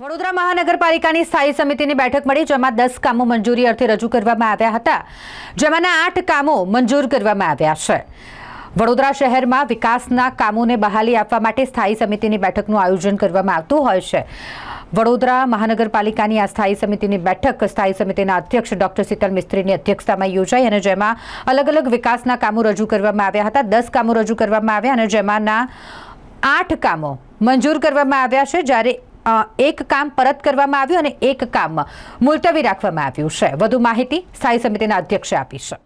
વડોદરા મહાનગરપાલિકાની સ્થાયી સમિતિની બેઠક મળી, જેમાં દસ કામો મંજૂરી અર્થે રજૂ કરવામાં આવ્યા હતા. જેમાંના આઠ કામો મંજૂર કરવામાં આવ્યા છે. વડોદરા શહેરમાં વિકાસના કામોને બહાલી આપવા માટે સ્થાયી સમિતિની બેઠકનું આયોજન કરવામાં આવતું હોય છે. વડોદરા મહાનગરપાલિકાની આ સ્થાયી સમિતિની બેઠક સ્થાયી સમિતિના અધ્યક્ષ ડોક્ટર શીતલ મિસ્ત્રીની અધ્યક્ષતામાં યોજાઈ અને જેમાં અલગ અલગ વિકાસના કામો રજૂ કરવામાં આવ્યા હતા. દસ કામો રજૂ કરવામાં આવ્યા અને જેમાંના આઠ કામો મંજૂર કરવામાં આવ્યા છે. જ્યારે એક કામ પરત કરવામાં આવ્યું અને એક કામ મુલતવી રાખવામાં આવ્યું છે. વધુ માહિતી સ્થાયી સમિતિના અધ્યક્ષે આપી છે.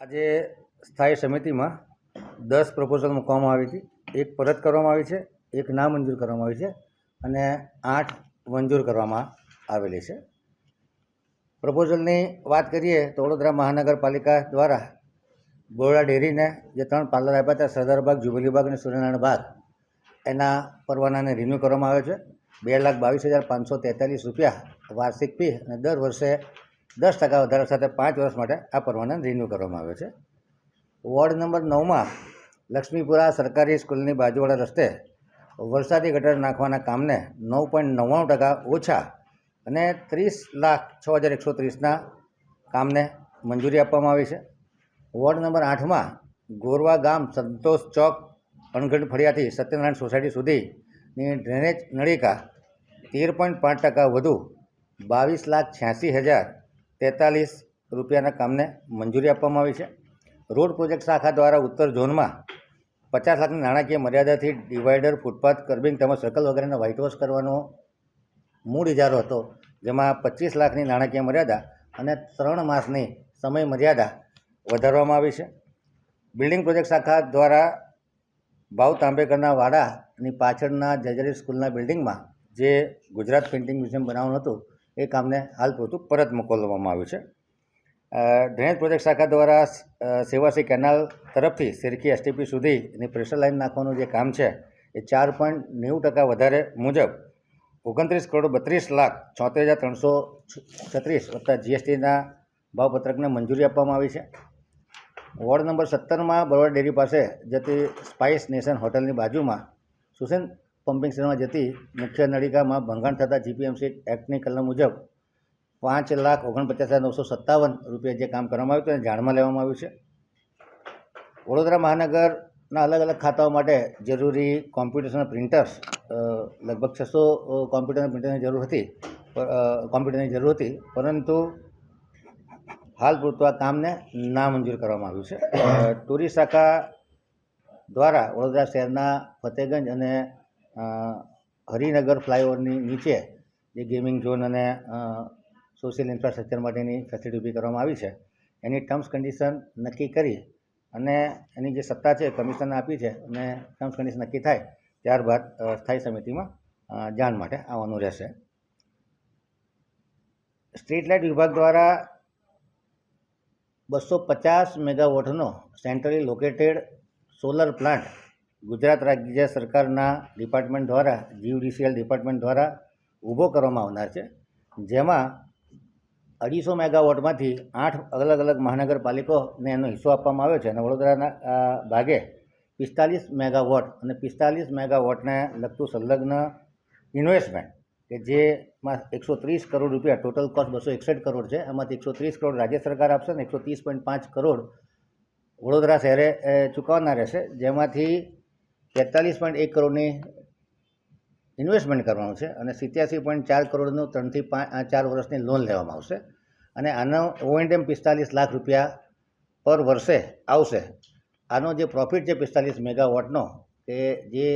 આજે સ્થાયી સમિતિમાં દસ પ્રપોઝલ મૂકવામાં આવી હતી. એક પરત કરવામાં આવી છે, એક નામંજૂર કરવામાં આવી છે અને આઠ મંજૂર કરવામાં આવેલી છે. પ્રપોઝલની વાત કરીએ તો વડોદરા મહાનગરપાલિકા દ્વારા બોરડા ડેરીને જે ત્રણ પાર્લર આપ્યા હતા સરદારબાગ જુબલીબાગ અને સૂર્યનારાયણ બાગ, એના પરવાનાને રિન્યૂ કરવામાં આવ્યો છે. બે લાખ બાવીસ હજાર પાંચસો તેતાલીસ રૂપિયા વાર્ષિક ફી અને દર વર્ષે દસ ટકા વધારા સાથે પાંચ વર્ષ માટે આ પરવાનાને રિન્યૂ કરવામાં આવ્યો છે. વોર્ડ નંબર નવમાં લક્ષ્મીપુરા સરકારી સ્કૂલની બાજુવાળા રસ્તે વરસાદી ગટર નાખવાના કામને નવ પોઈન્ટ નવ્વાણું ટકા ઓછા અને ત્રીસ લાખ છ હજાર એકસો ત્રીસના કામને મંજૂરી આપવામાં આવી છે. વોર્ડ નંબર આઠમાં ગોરવા ગામ સંતોષ ચોક અણગઢ ફળિયાથી સત્યનારાયણ સોસાયટી સુધીની ડ્રેનેજ નળિકા તેર પોઈન્ટ પાંચ ટકા વધુ બાવીસ લાખ છ્યાસી હજાર તેતાલીસ રૂપિયાના કામને મંજૂરી આપવામાં આવી છે. રોડ પ્રોજેક્ટ શાખા દ્વારા ઉત્તર ઝોનમાં પચાસ લાખની નાણાકીય મર્યાદાથી ડિવાઈડર ફૂટપાથ કર્બિંગ તેમજ સર્કલ વગેરેને વોશ કરવાનો મૂળ ઇજારો હતો, જેમાં પચીસ લાખની નાણાકીય મર્યાદા અને ત્રણ માસની સમય મર્યાદા વધારવામાં આવી છે. બિલ્ડિંગ પ્રોજેક્ટ શાખા દ્વારા ભાવ તાંબેકરના વાડાની પાછળના જજરી સ્કૂલના બિલ્ડિંગમાં જે ગુજરાત પેઇન્ટિંગ મ્યુઝિયમ બનાવવાનું હતું, એ કામને હાલ પૂરતું પરત મોકલવામાં આવ્યું છે. ડ્રેનેજ પ્રોજેક્ટ શાખા દ્વારા સેવાસી કેનાલ તરફથી સિરકી એસટીપી સુધીની પ્રેશર લાઇન નાખવાનું જે કામ છે, એ ચાર પોઈન્ટ નેવું ટકા વધારે મુજબ ઓગણત્રીસ કરોડ બત્રીસ લાખ છોતેર હજાર ત્રણસો છત્રીસ વત્તા જીએસટીના ભાવપત્રકને મંજૂરી આપવામાં આવી છે. વોર્ડ નંબર સત્તરમાં બરોડા ડેરી પાસે જતી સ્પાઇસ નેશન હોટલની બાજુમાં સુસેન પમ્પિંગ સ્ટેશનમાં જતી મુખ્ય નળિકામાં ભંગાણ થતાં જીપીએમસી એક્ટની કલમ મુજબ પાંચ લાખ ઓગણપચાસ હજાર નવસો સત્તાવન રૂપિયા જે કામ કરવામાં આવ્યું તેને જાણમાં લેવામાં આવ્યું છે. વડોદરા મહાનગરના અલગ અલગ ખાતાઓ માટે જરૂરી કોમ્પ્યુટર્સના પ્રિન્ટર્સ લગભગ છસો કોમ્પ્યુટરના પ્રિન્ટરની જરૂર હતી કોમ્પ્યુટરની જરૂર હતી, પરંતુ હાલ પૂરતું આ કામને નામંજૂર કરવામાં આવ્યું છે. ટુરી શાખા દ્વારા વડોદરા શહેરના ફતેગંજ અને હરિનગર ફ્લાયઓવરની નીચે જે ગેમિંગ ઝોન અને સોશિયલ ઇન્ફ્રાસ્ટ્રક્ચર માટેની ફેસિલિટી ઊભી કરવામાં આવી છે. એની ટર્મ્સ કન્ડિશન નક્કી કરી અને એની જે સત્તા છે કમિશનને આપી છે અને ટર્મ્સ કન્ડિશન નક્કી થાય ત્યારબાદ સ્થાયી સમિતિમાં જાણ માટે આવવાનું રહેશે. સ્ટ્રીટ લાઇટ વિભાગ દ્વારા બસો પચાસ મેગાવોટનો centrally located solar plant Gujarat રાજ્ય સરકારના ડિપાર્ટમેન્ટ દ્વારા જીયુડીસીએલ ડિપાર્ટમેન્ટ દ્વારા ઊભો કરવામાં આવનાર છે. જેમાં અઢીસો મેગાવોટમાંથી આઠ અલગ અલગ મહાનગરપાલિકાઓને એનો હિસ્સો આપવામાં આવ્યો છે અને વડોદરાના ભાગે પિસ્તાલીસ મેગાવોટ અને પિસ્તાલીસ મેગાવોટને લગતું સંલગ્ન ઇન્વેસ્ટમેન્ટ કે જેમાં એકસો ત્રીસ કરોડ રૂપિયા ટોટલ કોસ્ટ બસો એકસઠ કરોડ છે. એમાંથી એકસો ત્રીસ કરોડ રાજ્ય સરકાર આપશે અને એકસો ત્રીસ પોઈન્ટ પાંચ કરોડ વડોદરા શહેરે ચૂકવવાના રહેશે. જેમાંથી તેતાલીસ પોઈન્ટ એક કરોડની ઇન્વેસ્ટમેન્ટ કરવાનું છે અને સિત્યાસી પોઈન્ટ ચાર કરોડનું ત્રણથી પાંચ ચાર વર્ષની લોન લેવામાં આવશે. અને આનો ઓએનડેમ પિસ્તાલીસ લાખ રૂપિયા પર વર્ષે આવશે. આનો જે પ્રોફિટ છે પિસ્તાલીસ મેગાવોટનો, કે જે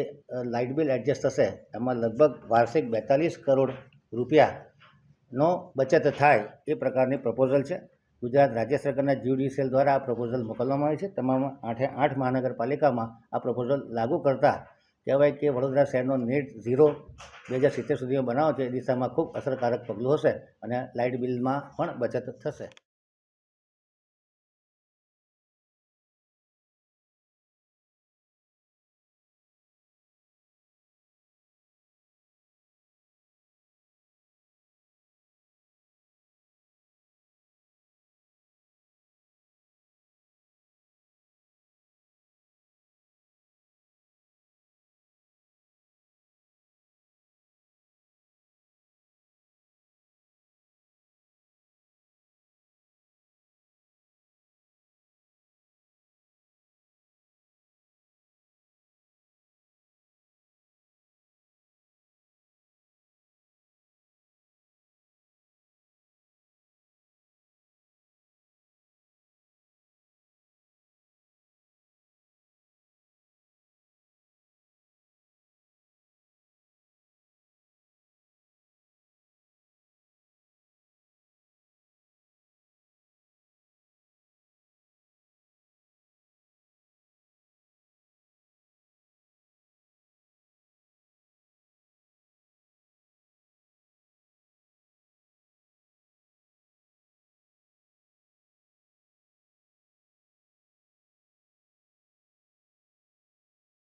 લાઇટ બિલ એડજસ્ટ થશે, એમાં લગભગ વાર્ષિક બેતાલીસ કરોડ રૂપિયાનો બચત થાય એ પ્રકારની પ્રપોઝલ છે. ગુજરાત રાજ્ય સરકારના જ્યુડિશિયલ દ્વારા આ પ્રપોઝલ મોકલવામાં આવી છે. તમામ આઠે આઠ મહાનગરપાલિકામાં આ પ્રપોઝલ લાગુ કરતા કહેવાય કે વડોદરા શહેરનો નેટ ઝીરો બે હજાર સિત્તેર સુધીમાં બનાવો છે, એ દિશામાં ખૂબ અસરકારક પગલું હશે અને લાઇટ બિલમાં પણ બચત થશે.